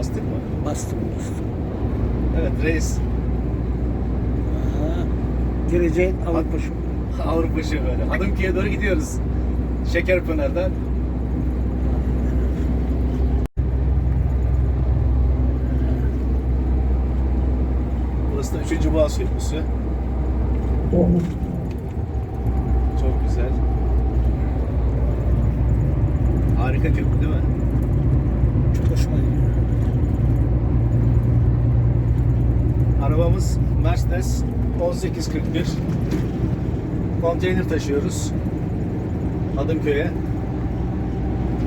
Bastık mı? Bastım bastım. Evet reis. Aha. Geleceğin Avrupa şu. Avrupa şoförü. Hadımköy'e doğru gidiyoruz. Şekerpınar'dan. Burası da 3. Boğaz Köprüsü. Çok güzel. Harika köprü değil mi? Arabamız Mercedes 1841. Konteyner taşıyoruz. Hadımköy'e.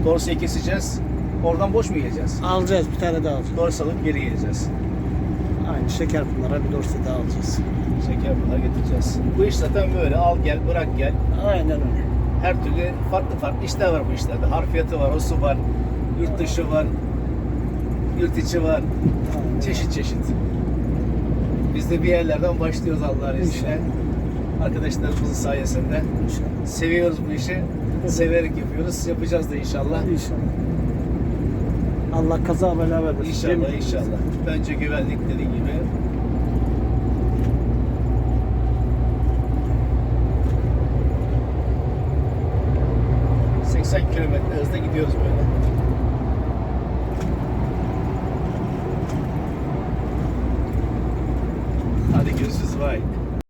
Dorsayı keseceğiz. Oradan boş mu geleceğiz? Alacağız bir tane daha alacağız. Dorsa alıp geri geleceğiz. Aynı şeker pınara bir dorse daha alacağız. Şeker bunlar getireceğiz. Bu iş zaten böyle. Al gel, bırak gel. Aynen öyle. Her türlü farklı farklı işler var bu işlerde. Harfiyatı var, osu var, yurt dışı var, yurt içi var. Aynen. Çeşit çeşit. De bir yerlerden başlıyoruz Allah'ın izniyle. Arkadaşlarımızın sayesinde. İnşallah. Seviyoruz bu işi. Severek yapıyoruz. Yapacağız da inşallah. İnşallah. Allah kaza bela vermesin. İnşallah Cemil. inşallah. Bence güvenlik dediğin gibi. ...80 kilometre hızla gidiyoruz böyle. Bye.